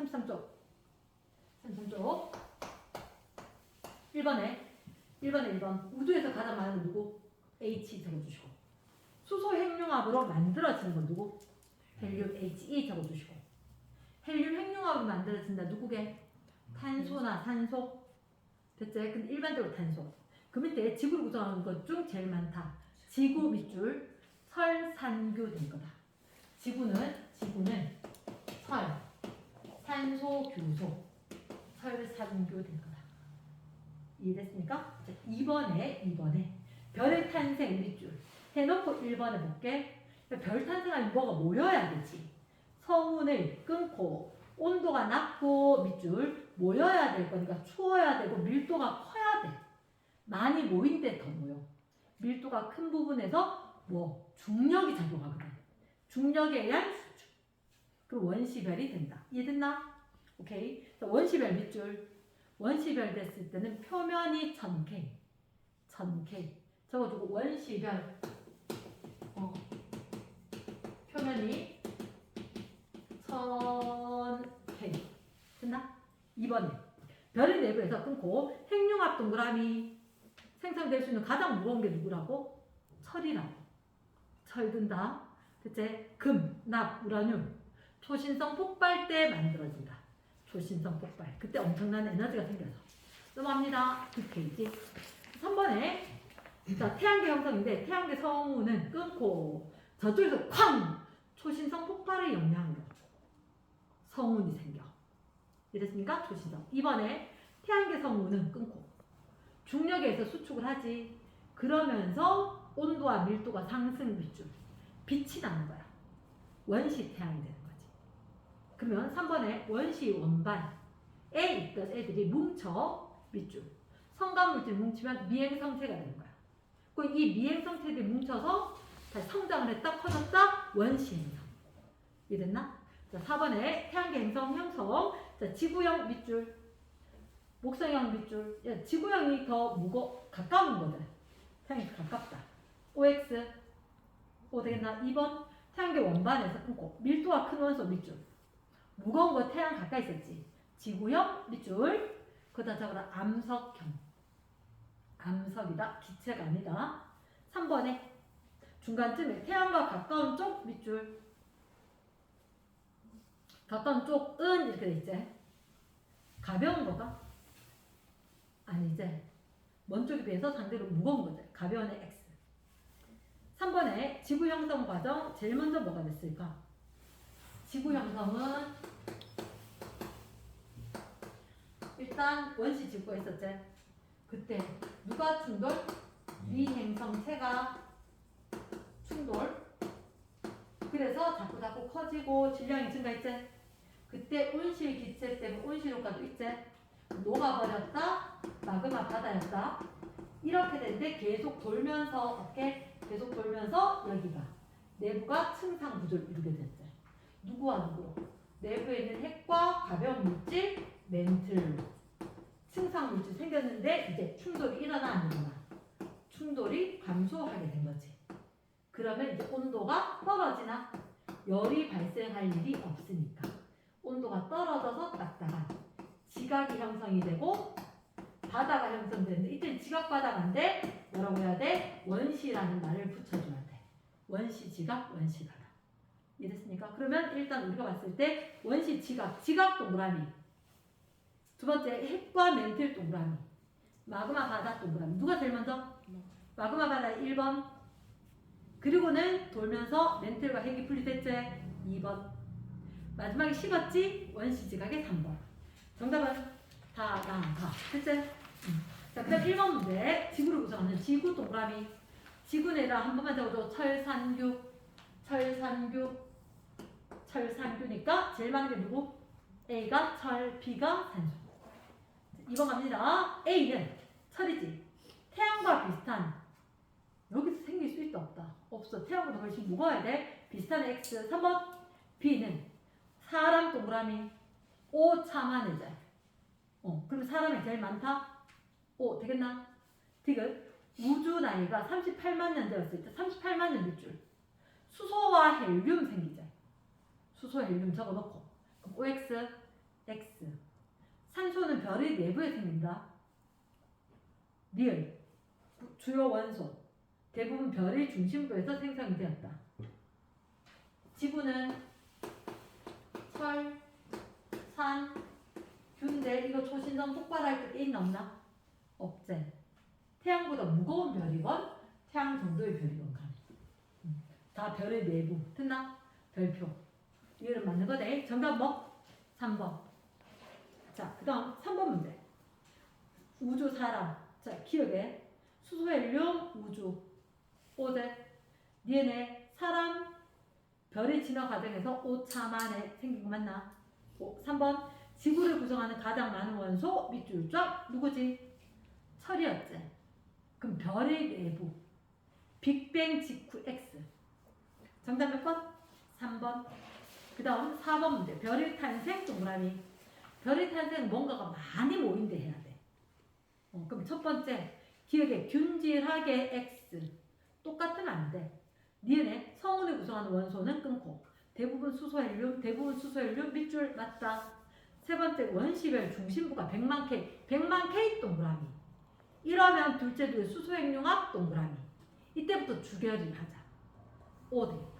33쪽. 33쪽. 1번에 1번에 1번. 우주에서 가장 많은 건 누구? H 적어주시고. 수소 핵융합으로 만들어지는 건 누구? 헬륨 HE 적어주시고. 헬륨 핵융합으로 만들어진다 누구게? 탄소나 산소. 됐지? 근데 일반적으로 탄소. 그 밑에 지구를 구성하는 것 중 제일 많다. 지구 밑줄 설산교 된 거다. 지구는 지구는 설 산소 교소 설산교 된 거다. 이해됐습니까? 자, 2번에 2번에 별의 탄생 밑줄 해놓고 1번에 볼게. 별 탄생하면 뭐가 모여야 되지. 성운을 끊고 온도가 낮고 밑줄 모여야 될 거니까 추워야 되고 밀도가 커야 돼. 많이 모인 데 더 모여. 밀도가 큰 부분에서 뭐 중력이 작용하거든. 중력에 의한. 그리고 원시별이 된다. 이해됐나? 오케이. 원시별 밑줄. 원시별 됐을 때는 표면이 1000K. 1000K. 적어주고 원시별. 어. 표면이 1000K. 됐나? 2번에. 별의 내부에서 끊고 핵융합 동그라미 생성될 수 있는 가장 무거운 게 누구라고? 철이라고. 철 든다. 대체 금, 납, 우라늄. 초신성 폭발 때 만들어진다. 초신성 폭발. 그때 엄청난 에너지가 생겨서. 넘어갑니다. 그 페이지. 3번에 자, 태양계 형성인데 태양계 성운은 끊고 저쪽에서 쾅! 초신성 폭발의 영향으로 성운이 생겨. 이랬습니까? 초신성. 이번에 태양계 성운은 끊고 중력에 의해서 수축을 하지. 그러면서 온도와 밀도가 상승 밑줄. 빛이 나는 거야. 원시 거지. 그러면 3번에 원시 원반에 있던 애들이 뭉쳐 밑줄. 성간물질 뭉치면 미행 성체가 되는 거야. 그이 미행 성체들이 뭉쳐서 다시 성장을 했다 커졌다 원시 행성. 이해됐나? 자 4번에 태양계 행성 형성. 자 지구형 밑줄. 목성형 밑줄. 야, 지구형이 더 무거 가까운 거든. 태양이 가깝다. OX. 오 되겠나? 2번 태양계 원반에서 끊고 밀도가 큰 원소 밑줄. 무거운 거 태양 가까이 있었지. 지구형 밑줄. 그다음 적어라 암석형. 암석이다. 기체가 아니다. 3번에 중간쯤에 태양과 가까운 쪽 밑줄. 가까운 쪽은 이렇게 돼 있지. 가벼운 거가 아니지. 먼 쪽에 비해서 상대로 무거운 거지. 가벼운 애 X. 3번에 지구 형성 과정 제일 먼저 뭐가 됐을까? 지구 형성은 일단 원시 지구가 있었지. 그때 누가 충돌? 미행성체가 충돌. 그래서 자꾸 자꾸 커지고 질량이 증가했지. 그때 온실 기체 때문에 온실 효과도 있지. 녹아버렸다. 마그마 바다였다. 이렇게 되는데 계속 돌면서 어떻게 계속 돌면서 여기가 내부가 층상 구조를 이루게 됐지. 누구와 누구로? 내부에 있는 핵과 가벼운 물질 멘틀로 층상 물질 생겼는데 이제 충돌이 일어나 안 일어나? 충돌이 감소하게 된 거지. 그러면 이제 온도가 떨어지나 열이 발생할 일이 없으니까 온도가 떨어져서 딱딱한 지각이 형성이 되고 바다가 형성되는데 이때 지각 바다가인데 뭐라고 해야 돼? 원시라는 말을 붙여줘야 돼. 원시 지각, 원시 바다. 이해됐습니까? 그러면 일단 우리가 봤을 때 원시 지각, 지각 동그라미. 두 번째 핵과 멘틀 동그라미. 마그마 바다 동그라미. 누가 제일 먼저? 마그마 바다 1번. 그리고는 돌면서 멘틀과 핵이 분리됐지? 2번. 마지막에 식었지? 원시 지각의 3번. 정답은 다, 다, 다. 음. 자, 그 다음 1번 문제. 지구를 구성하는 지구 동그라미. 지구 내라 한 번만 적어줘. 철산규. 철산규. 철산규니까 제일 많은 게 누구? A가 철, B가 산소. 2번 갑니다. A는 철이지. 태양과 비슷한 여기서 생길 수 있다 없다. 없어. 태양보다 훨씬 무거워야 돼. 비슷한 X. 3번 B는 사람 동그라미. O 차만해져. 어, 그럼 사람이 제일 많다? 오, 되겠나? 디귿. 우주 나이가 38만 년 되었을 때 38만 년 밑줄. 수소와 헬륨 생기죠. 수소 헬륨 적어놓고. OX X. 산소는 별의 내부에 생긴다. 리을. 주요 원소. 대부분 별의 중심부에서 생성이 되었다. 지구는 철, 산, 균데 이거 초신성 폭발할 때 있나 없나? 없제. 태양보다 무거운 별이건 태양 정도의 별이건 간에. 음, 다 별의 내부. 됐나? 별표. 이해는 맞는 거네. 정답 뭐? 3번. 자, 그 다음 3번 문제. 우주 사람. 자, 기억에. 수소 헬륨 우주. 오제. DNA 사람 별의 진화 과정에서 5차 만에 생긴 거 맞나? 오, 3번 지구를 구성하는 가장 많은 원소 밑줄적 누구지? 철이었지. 그럼 별의 내부 빅뱅 직후 X 정답 몇 번? 3번 그 다음 4번 문제. 별의 탄생 동그라미. 별의 탄생 뭔가가 많이 모인데 해야 돼. 어, 그럼 첫 번째 기억에 균질하게 X. 똑같으면 안 돼. 니은의 성운을 구성하는 원소는 끊고 대부분 수소 헬륨 대부분 수소 헬륨 밑줄 맞다. 세 번째 원시별 중심부가 100만 K 100만 K 동그라미. 이러면 둘째 두의 수소행융합 동그라미. 이때부터 주결을 하자. O 되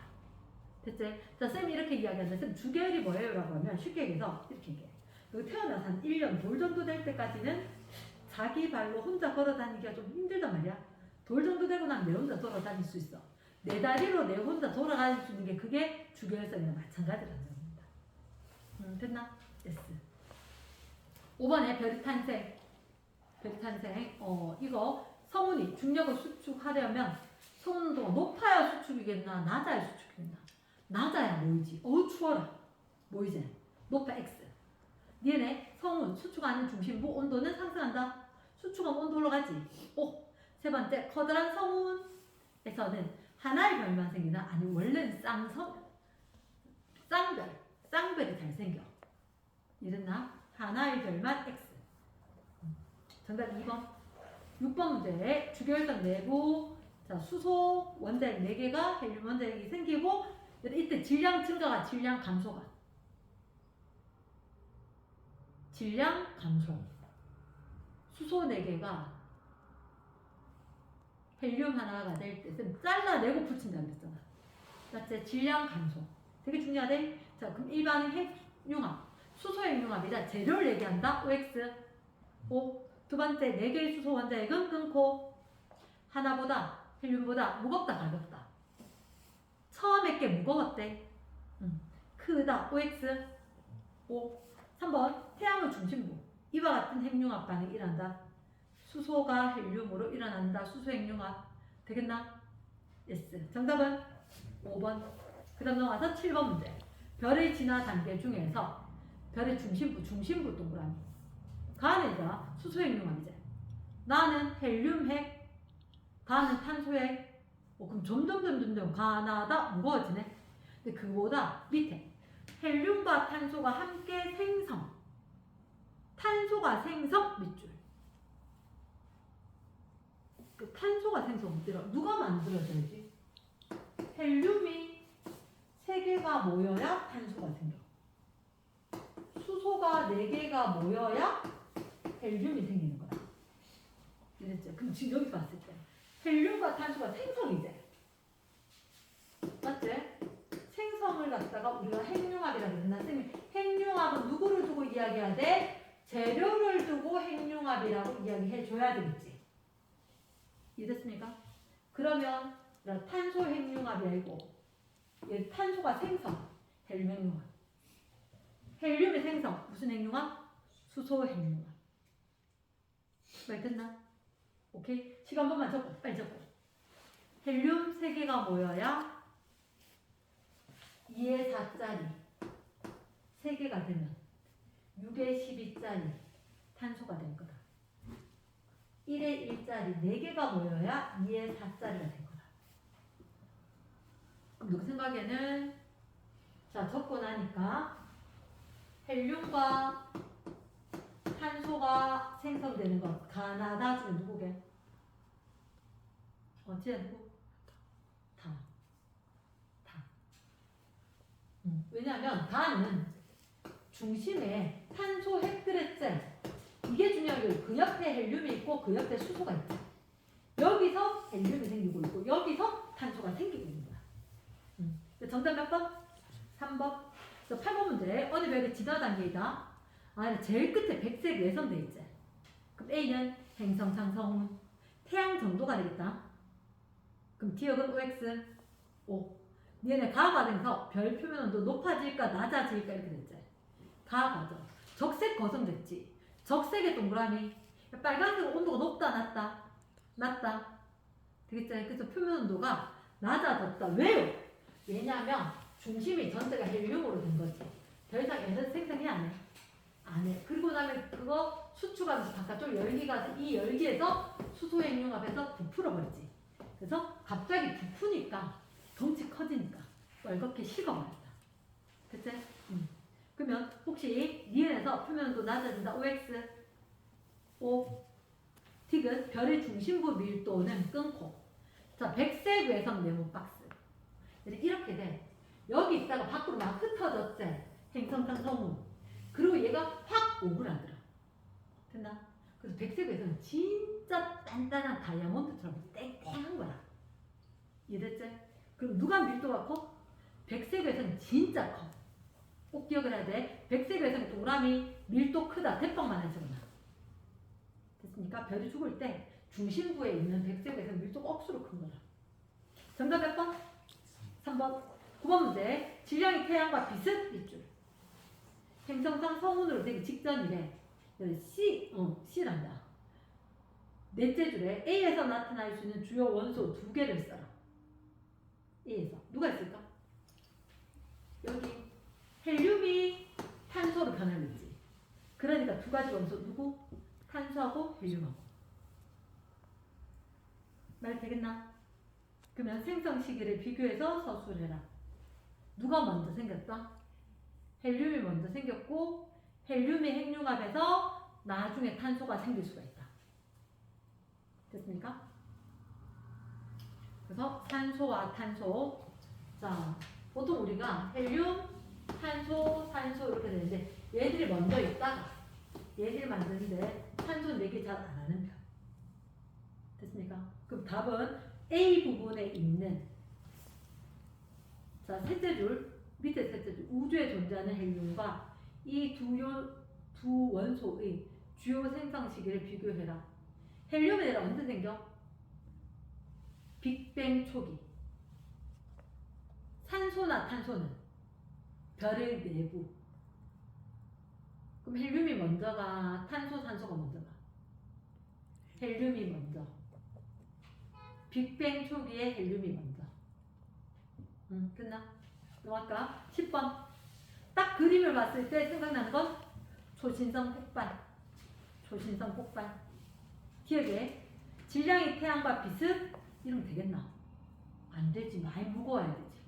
됐지? 자 쌤이 이렇게 이야기하는데 쌤 주결이 뭐예요? 라고 하면 쉽게 얘기해서 이렇게 얘기해. 너 태어나서 한 1년 돌 정도 될 때까지는 자기 발로 혼자 걸어 다니기가 좀 힘들단 말이야. 돌 정도 되고 나면 내 혼자 돌아 다닐 수 있어. 내 다리로 내 혼자 돌아갈 수 있는 게 그게 주결성이랑 마찬가지라는 점입니다. 음, 됐나? 됐어. 5번에 별이 탄생. 별이 탄생 어 이거 성운이 중력을 수축하려면 성운도가 높아야 수축이겠나 낮아야 수축이겠나 낮아야 모이지. 어우 추워라. 모이지 높아 X. 니네 성운 수축하는 중심부 온도는 상승한다. 수축하면 온도 올라가지. 오. 세 번째 커다란 성운에서는 하나의 별만 생기나 아니 원래는 쌍성 쌍별 쌍별이 잘 생겨. 이랬나? 하나의 별만 X. 정답 2번. 6번 문제. 주결선 내부. 자 수소 원자핵 4개가 헬륨 원자핵이 생기고 이때 질량 증가가 질량 감소가. 질량 감소. 수소 4개가 헬륨 하나가 될 때 잘라내고 붙인다는 했잖아. 맞지? 질량 감소. 되게 중요하대. 자 그럼 일반 핵융합 수소 핵융합이다. 재료를 얘기한다. OX O 두 번째 네 개의 수소 원자핵은 끊고 하나보다 헬륨보다 무겁다 가볍다 처음에 게 무거웠대? 음, 크다 OX O. 3번 태양의 중심부. 이와 같은 핵융합 반응이 일어난다. 수소가 헬륨으로 일어난다. 수소 핵융합. 되겠나? yes. 정답은 5번. 그 다음 넘어가서 7번 문제. 별의 진화 단계 중에서 별의 중심부 중심부 동그라미. 가는자 수소 핵융합이지. 나는 헬륨 핵, 가는 탄소 핵. 어, 그럼 점점 점 점 점점 가나다 무거워지네. 근데 그보다 밑에 헬륨과 탄소가 함께 생성. 탄소가 생성 밑줄. 그 탄소가 생성 못들어 누가 만들어져야지? 헬륨이 세 개가 모여야 탄소가 생겨. 수소가 네 개가 모여야 헬륨이 생기는 거야. 이랬죠. 그럼 지금 여기 봤을 때 헬륨과 탄소가 생성이제. 맞지? 생성을 갖다가 우리가 핵융합이라고 했나? 쌤이 핵융합은 누구를 두고 이야기해야 돼? 재료를 두고 핵융합이라고 이야기해 줘야 되겠지. 이해됐습니까? 그러면 탄소 핵융합이 아니고 얘 탄소가 생성, 헬륨 핵융합. 헬륨의 생성 무슨 핵융합? 수소 핵융합. 말 됐나? 오케이 시간 한 번만 적고 빨리 적고. 헬륨 3개가 모여야 2의 4짜리 3개가 되면 6의 12짜리 탄소가 될 거다. 1의 1짜리 4개가 모여야 2의 4짜리가 될 거다. 그럼 누구 생각에는 자 적고 나니까 헬륨과 탄소가 생성되는 것 가나다 중에 누구게? 어찌 누구? 다. 다. 음, 왜냐하면 다는 중심에 탄소 핵그레체 이게 중요한 거예요. 그 옆에 헬륨이 있고 그 옆에 수소가 있죠. 여기서 헬륨이 생기고 있고 여기서 탄소가 생기고 있는 거야. 음. 정답 몇 번? 3번. 그래서 8번 문제 어느 별의 진화 단계이다. 아, 제일 끝에 백색 외선돼 있지. 그럼 A는 행성 상성 태양 정도가 되겠다. 그럼 기억은 OX 5. 얘네 가과정에서 별 표면 온도 높아질까 낮아질까 이렇게 됐지. 가과정. 적색 거성됐지. 적색의 동그라미. 빨간색 온도가 높다 낮다. 낮다. 되겠지. 그래서 표면 온도가 낮아졌다. 왜요? 왜냐하면 중심이 전체가 헬륨으로 된 거지. 더 이상 에너지 생성이 안 해. 안 해. 그리고 나면 그거 수축하면서 바깥쪽 열기가 이 열기에서 수소 핵융합해서 부풀어 버리지. 그래서 갑자기 부푸니까 덩치 커지니까 빨갛게 식어버린다. 그치? 음. 그러면 혹시 니은에서 표면도 낮아진다. OX O 틱은 별의 중심부 밀도는 끊고 자 백색 외선 네모 박스 이렇게 돼. 여기 있다가 밖으로 막 흩어졌지. 행성상 성운. 그리고 얘가 확 오그라들어. 됐나? 그래서 백색에서는 진짜 단단한 다이아몬드처럼 땡땡한 거야. 이해됐지? 그럼 누가 밀도가 커? 백색에서는 진짜 커. 꼭 기억을 해야 돼. 백색에서는 동그라미 밀도 크다. 대빵만 해서 그나. 됐습니까? 별이 죽을 때 중심부에 있는 백색에서는 밀도가 억수로 큰 거야. 정답 몇 번? 3번. 9번 문제. 질량이 태양과 비슷 밑줄. 행성상 성운으로 되기 직전이래. C, 어, C란다. 넷째 줄에 A에서 나타날 수 있는 주요 원소 두 개를 써라. A에서. 누가 있을까? 여기 헬륨이 탄소로 변하는지. 그러니까 두 가지 원소 누구? 탄소하고 헬륨하고. 말 되겠나? 그러면 생성 시기를 비교해서 서술을 해라. 누가 먼저 생겼다? 헬륨이 먼저 생겼고 헬륨이 핵융합해서 나중에 탄소가 생길 수가 있다. 됐습니까? 그래서 산소와 탄소. 자, 보통 우리가 헬륨, 탄소, 산소 이렇게 되는데 얘들이 먼저 있다가 얘들이 만드는데 탄소 내기 잘 안 하는 편. 됐습니까? 그럼 답은 A 부분에 있는 자 셋째 줄 밑에 셋째 줄 우주에 존재하는 헬륨과 이두 원소의 주요 생성 시기를 비교해라. 헬륨은 얘가 언제 생겨? 빅뱅 초기. 산소나 탄소는 별의 내부. 그럼 헬륨이 먼저가 탄소, 산소가 먼저가. 헬륨이 먼저. 빅뱅 초기에 헬륨이 먼저. 응, 끝나? 넘어갈까? 10번. 딱 그림을 봤을 때 생각나는 건 초신성 폭발. 초신성 폭발. 기억에 질량이 태양과 비슷? 이러면 되겠나? 안 되지. 많이 무거워야 되지.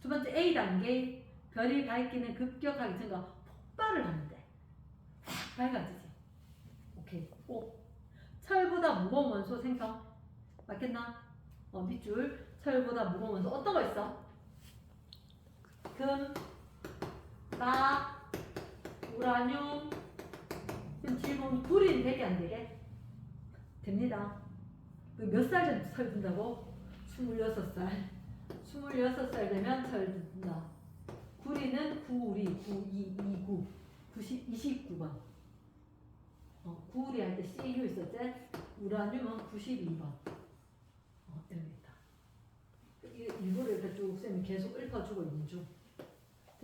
두 번째 A 단계 별이 밝기는 급격하게 증가 폭발을 하는데 확 밝아지지. 오케이. 오. 철보다 무거운 원소 생성 맞겠나? 어, 밑줄 철보다 무거운 원소 어떤 거 있어? 금, 나, 우라늄, 그럼 질문 불이 되게 안 되게? 됩니다. 그몇살 전부터 철든다고? 26살. 26살 되면 철든다. 구리는 구우리, 9229, 90, 29번. 어, 구우리 할 때 CU 있었지? 우라늄은 92번. 어, 이런 게 있다. 이- 일부러 이렇게 쭉 쌤이 계속 읊어주고 있는 중.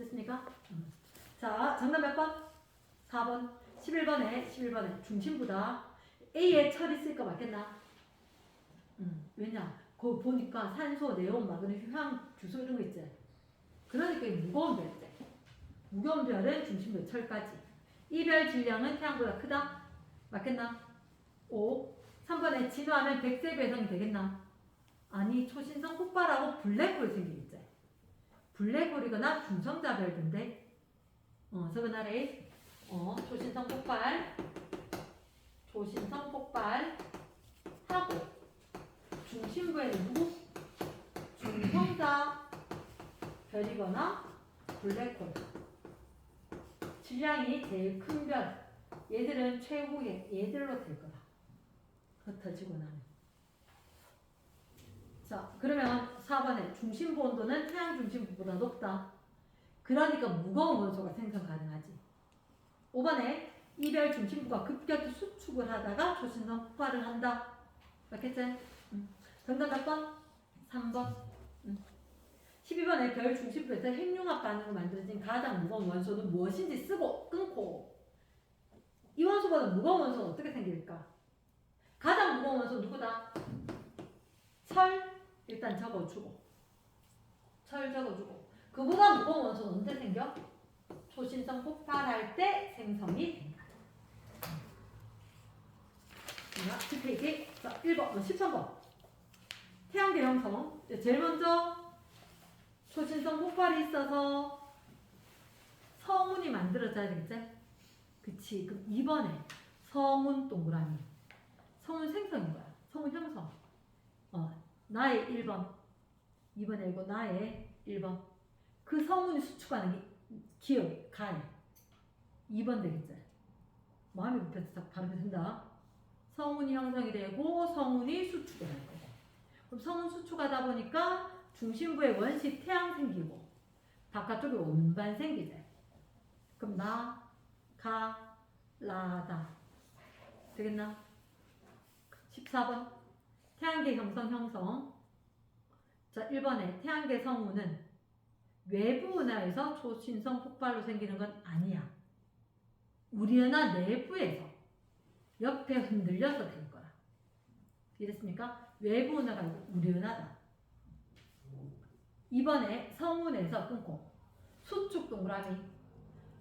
됐습니까? 음. 자, 정답 몇 번? 4번. 11번에, 11번에 중심보다 A에 철 있을 거 맞겠나? 음, 왜냐? 그거 보니까 산소, 네온, 마그네슘, 향, 주소 이런 거 있지? 그러니까 이 무거운 별이지. 무거운 별은 중심부에 철까지. 이별 질량은 태양보다 크다? 맞겠나? 5. 3번에 진화하면 백색 배성이 되겠나? 아니, 초신성 폭발하고 블랙홀 생기겠지. 블랙홀이거나 중성자별인데, 어, 아래, 어, 초신성 폭발, 초신성 폭발 하고 중심부에는 누구? 중성자 별이거나 블랙홀. 질량이 제일 큰 별. 얘들은 최후의 얘들로 될 거다. 흩어지고 나면. 자, 그러면 4번에 중심부 온도는 태양 중심부보다 높다. 그러니까 무거운 원소가 생성 가능하지. 5번에 이별 중심부가 급격히 수축을 하다가 초신성 폭발을 한다. 맞겠지? 응. 정답 몇 번? 3번. 응. 12번에 별 중심부에서 핵융합 반응으로 만들어진 가장 무거운 원소는 무엇인지 쓰고 끊고 이 원소보다 무거운 원소는 어떻게 생길까? 가장 무거운 원소 누구다? 철 일단 적어주고 철 적어주고 그보다 무거운 원소는 언제 생겨? 초신성 폭발할 때 생성이 된다. 자, 10페이지. 자, 1번, 어, 13번. 태양계 형성. 제일 먼저 초신성 폭발이 있어서 성운이 만들어져야 되겠지? 그치. 그럼 2번에 성운 동그라미. 성운 생성인 거야. 성운 형성. 어, 나의 1번. 2번에 이거 나의 1번. 그 성운이 수축하는 게 기억, 가해. 2번 되겠지? 마음이 급해서 딱 바르게 된다. 성운이 형성이 되고 성운이 수축을 할 거고. 그럼 성운 수축하다 보니까 중심부에 원시 태양 생기고 바깥쪽에 원반 생기지. 그럼 나, 가, 라다. 되겠나? 14번. 태양계 형성 형성. 자, 1번에 태양계 성운은 외부 은하에서 초신성 폭발로 생기는 건 아니야. 우리 은하 내부에서 옆에 흔들려서 될 거야. 이랬습니까? 외부 은하가 아니고 우리 은하다. 이번에 성운에서 끊고 수축 동그라미.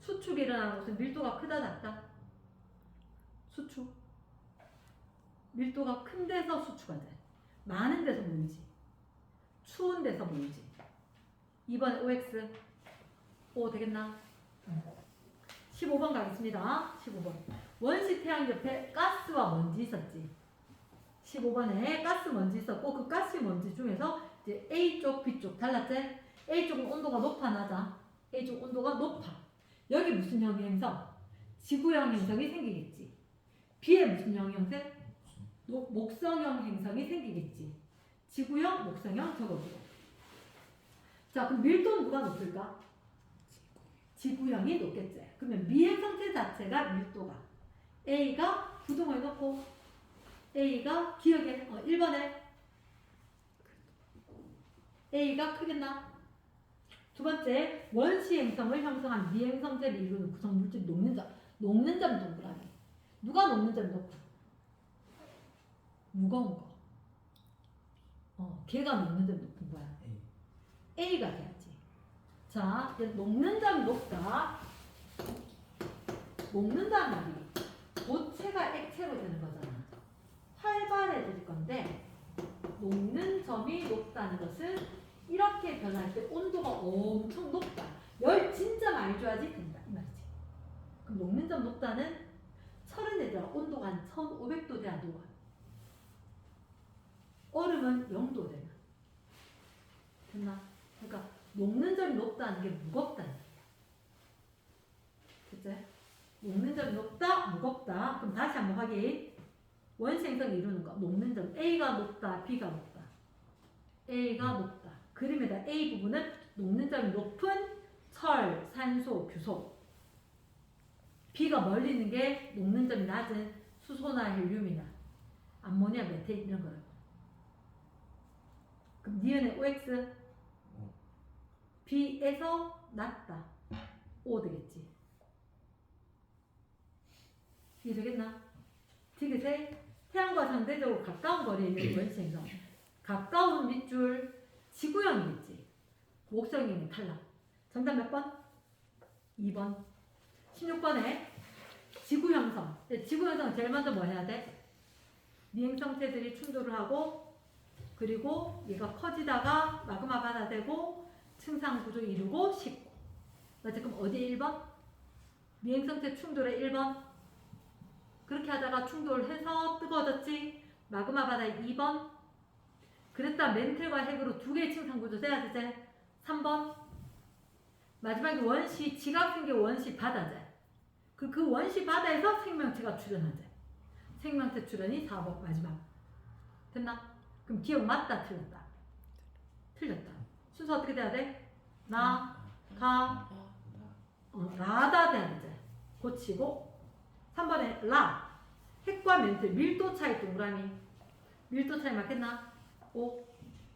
수축이 일어나는 곳은 밀도가 크다 작다. 수축. 밀도가 큰 데서 수축하자. 많은 데서 모이지. 추운 데서 모이지. 2번 OX. O 되겠나? 15번 가겠습니다. 15번. 원시 태양 옆에 가스와 먼지 있었지. 15번에 가스 먼지 있었고 그 가스 먼지 중에서 이제 A쪽, B쪽 달랐지? A쪽은 온도가 높아 낮아. A쪽 온도가 높아. 여기 무슨 형 행성? 지구형 행성이 생기겠지. B에 무슨 형 행성? 노- 목성형 행성이 생기겠지. 지구형, 목성형 적어주고. 자, 그럼 밀도는 누가 높을까? 지구형이 높겠지. 그러면 미행성체 자체가 밀도가 A가 부동을 넣고 A가 기억에 어, 1번에 A가 크겠나? 두 번째 원시 행성을 형성한 미행성체를 이루는 구성 물질 녹는 점 녹는 점 동그라미 누가 녹는 점 높아? 무거운 거. 어, 걔가 점 높은 거야. A가 돼야지. 자, 점이 높다. 녹는다는 말이 고체가 액체로 되는 거잖아. 활발해질 건데 녹는 점이 높다는 것은 이렇게 변할 때 온도가 엄청 높다. 열 진짜 많이 줘야지 된다 이 말이지. 그럼 녹는 점 높다는 철은 얘들아 온도가 한 1500도 돼야 녹아. 얼음은 0도 되나. 됐나? 그러니까 녹는 점이 높다는 게 무겁다는 얘기야. 그치? 녹는 점이 높다, 무겁다. 그럼 다시 한번 확인. 원생성을 이루는 거. 녹는 점. A가 높다, B가 높다. A가 높다. 그림에다 A 부분은 녹는 점이 높은 철, 산소, 규소. B가 멀리 있는 게 녹는 점이 낮은 수소나 헬륨이나 암모니아, 메테인 이런 거라고. 그럼 니은의 OX B에서 낮다. O 되겠지. 이해 되겠나? 디귿에 태양과 상대적으로 가까운 거리에 있는 원시행성. 가까운 밑줄 지구형이겠지. 목성형이 탈락. 정답 몇 번? 2번. 16번에 지구형성. 네, 지구형성은 제일 먼저 뭐 해야 돼? 미행성체들이 충돌을 하고 그리고 얘가 커지다가 마그마 받아대고 층상 구조 이루고 식고. 맞지? 그럼 어디 1번? 미행성체 충돌의 1번. 그렇게 하다가 충돌해서 뜨거워졌지. 마그마 바다 2번. 그랬다 멘틀과 핵으로 두 개의 층상 구조 돼야 되지. 3번. 마지막에 원시 지각 생겨 원시 바다제. 그, 그 원시 바다에서 생명체가 출현하죠. 생명체 출현이 4번 마지막. 됐나? 그럼 기억 맞다 틀렸다. 틀렸다. 순서 어떻게 돼야 돼? 나, 가, 어, 라다 돼야 되지. 고치고 3번에 라. 핵과 멘틀 밀도 차이 동그라미. 밀도 차이 맞겠나? 5.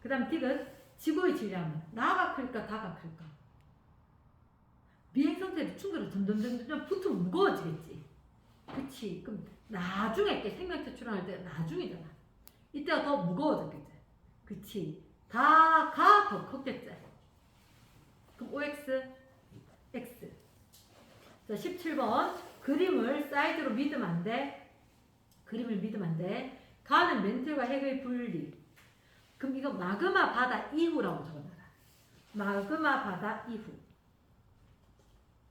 그 다음 딕은 지구의 질량은 나가 클까 다가 클까? 비행 상태도 충돌이 점점 점점 붙으면 무거워지겠지. 그치? 그럼 나중에 게 생명체 출현할 때 나중이잖아. 이때가 더 무거워졌겠지. 그치? 다가 더 컸겠지. 그럼 OX, X. 자, 17번. 그림을 사이드로 믿으면 안 돼. 그림을 믿으면 안 돼. 가는 멘틀과 핵의 분리. 그럼 이거 마그마 바다 이후라고 적어놔라. 마그마 바다 이후.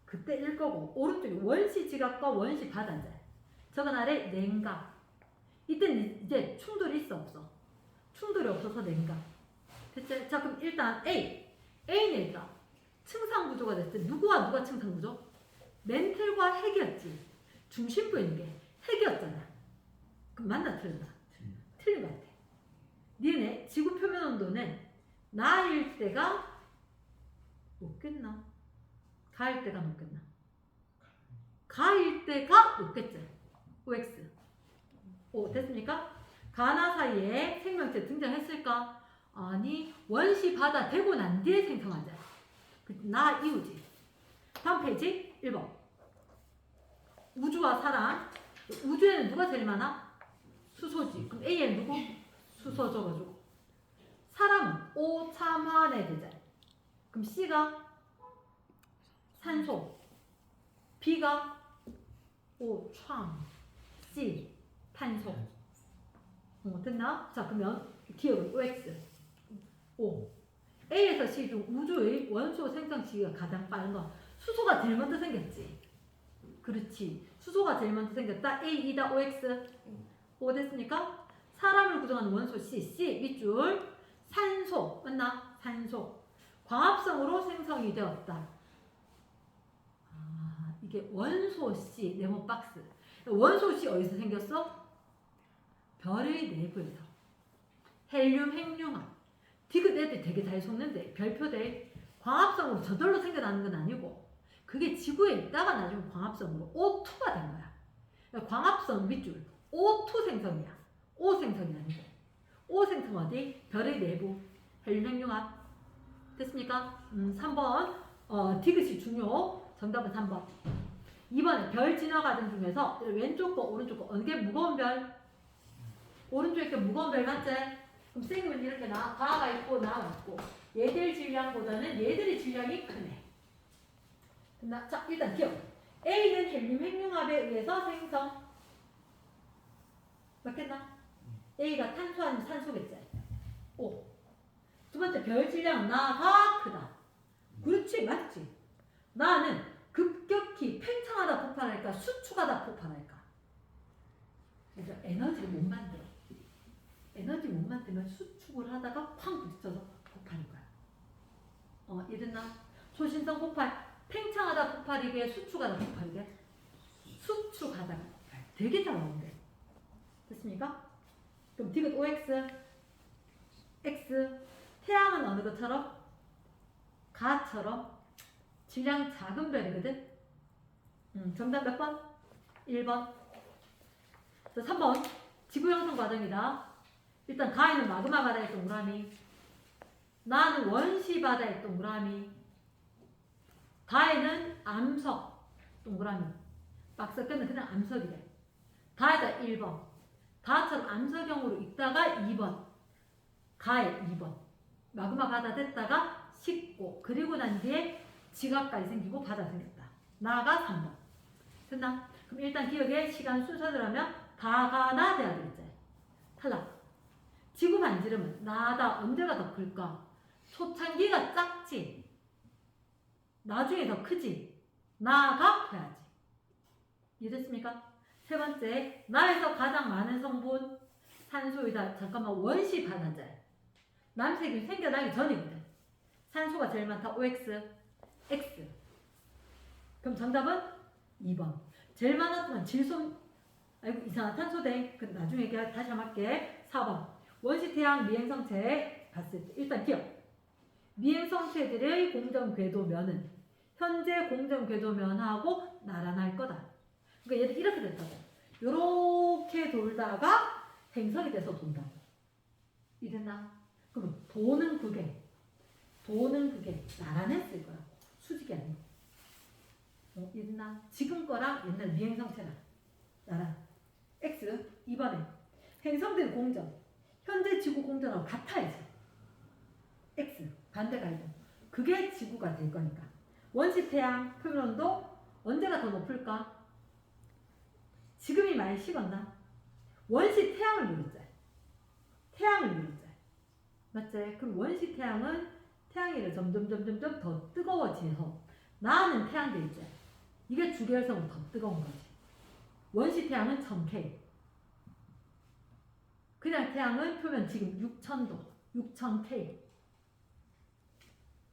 그때 일 거고 오른쪽에 원시 지각과 원시 바다인데 저건 아래 냉각. 이때는 이제 충돌이 있어 없어? 충돌이 없어서 냉각. 됐지? 자 그럼 일단 A. A는 일단 층상 구조가 됐을 때 누구와 누가 층상 구조? 멘틀과 핵이었지. 중심부에 있는 게 핵이었잖아. 그럼 맞나 틀렸나? 틀린 것 같아. 니네 지구 표면 온도는 나일 때가 높겠나? 가일 때가 높겠나? 가일 때가 높겠지. OX. 오 됐습니까? 가나 사이에 생명체 등장했을까? 아니 원시 바다 되고 난 뒤에 생성하자. 그, 나 이후지. 다음 페이지 1번. 우주와 사람. 우주에는 누가 제일 많아? 수소지. 그럼 A에는 누구? 수소 줘가지고. 사람은 오참환의 대자. 그럼 C가 산소. B가 오창. C 탄소. 어, 됐나? 자, 그러면 기억은 OX. O. A에서 C 중 우주의 원소 생성 시기가 가장 빠른 거. 수소가 제일 먼저 생겼지. 그렇지. 수소가 제일 먼저 생겼다. A, E다, OX. O 됐습니까? 사람을 구성하는 원소 C, C 밑줄. 산소. 맞나? 산소. 광합성으로 생성이 되었다. 아, 이게 원소 C, 네모 박스. 원소 C 어디서 생겼어? 별의 내부에서. 헬륨, 핵융합. 디귿 애들 되게 잘 속는데 별표대 광합성으로 저절로 생겨나는 건 아니고 그게 지구에 있다가 나중에 광합성으로 O2가 된 거야. 그러니까 광합성 밑줄 O2 생성이야. O 생성이 아니고 O 생성 어디? 별의 내부 헬륨, 핵융합 됐습니까? 음, 3번 어, 디귿이 중요. 정답은 3번. 2번에 별 지나가던 중에서 왼쪽 거 오른쪽 거 어느 게 무거운 별? 오른쪽에 게 무거운 별 맞지? 그럼 쌤은 이렇게 나 가가 있고 나가 있고 얘들 질량보다는 얘들의 질량이 크네. 나, 자 일단 기억. A는 헬륨 핵융합에 의해서 생성. 맞겠나? A가 탄소 아니면 산소겠지. O. 두 번째 별 질량은 나가 크다. 그렇지 맞지. 나는 급격히 팽창하다 폭발할까 수축하다 폭발할까. 그래서 에너지를 못 만들어. 에너지 못 만들면 수축을 하다가 쾅 부딪혀서 폭발인 거야. 어, 이랬나? 초신성 폭발, 팽창하다 폭발이게, 수축하다 폭발이게? 수축하다가 폭발. 되게 잘 나오는데. 됐습니까? 그럼 디귿 OX, X, 태양은 어느 것처럼? 가처럼 질량 작은 별이거든? 음, 정답 몇 번? 1번. 자, 3번. 지구 형성 과정이다. 일단 가에는 마그마 바다의 동그라미. 나는 원시 바다의 동그라미. 다에는 암석 동그라미. 박스 끝은 그냥 암석이래. 다에다 1번. 다처럼 암석형으로 있다가 2번. 가에 2번. 마그마 바다 됐다가 식고 그리고 난 뒤에 지각까지 생기고 바다 생겼다. 나가 3번. 됐나? 그럼 일단 기억에 시간 순서대로 하면 다가나 돼야 되겠지. 탈락. 지구 반지름은 나다 언제가 더 클까? 초창기가 작지. 나중에 더 크지. 나가 커야지. 이해됐습니까? 세 번째, 나에서 가장 많은 성분 산소이다. 잠깐만 원시 반환자야. 남색이 생겨나기 전이거든. 산소가 제일 많다. OX, X. 그럼 정답은 2번. 제일 많았지만 질소, 아이고, 이산화탄소 대. 그 나중에 다시 한번 할게. 4번. 원시 태양 미행성체 봤을 때, 일단 기억. 미행성체들의 공정 궤도면은 현재 공정 궤도면하고 나란할 거다. 그러니까 얘들 이렇게 됐다고. 요렇게 돌다가 행성이 돼서 돈다고. 이랬나? 그럼 도는 그게 도는 그게 나란했을 거라고. 수직이 아니고. 어, 이랬나? 지금 거랑 옛날 미행성체랑 나란. X 2번에 행성들 공정 현재 지구 공정하고 같아야지. X 반대가 이거. 그게 지구가 될 거니까. 원시 태양 표면온도 언제가 더 높을까? 지금이 많이 식었나? 원시 태양을 누렸자. 태양을 누렸자. 맞지? 그럼 원시 태양은 태양이를 점점 점점 점더 뜨거워지면서 나는 태양들 있지. 이게 주계열성은 더 뜨거운 거지. 원시 태양은 1000K. 그냥 태양은 표면 지금 6000도, 6000K.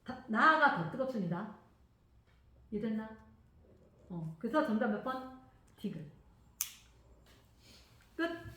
다- 나아가 더 뜨겁습니다. 이해됐나? 어, 그래서 정답 몇 번? 디귿. 끝.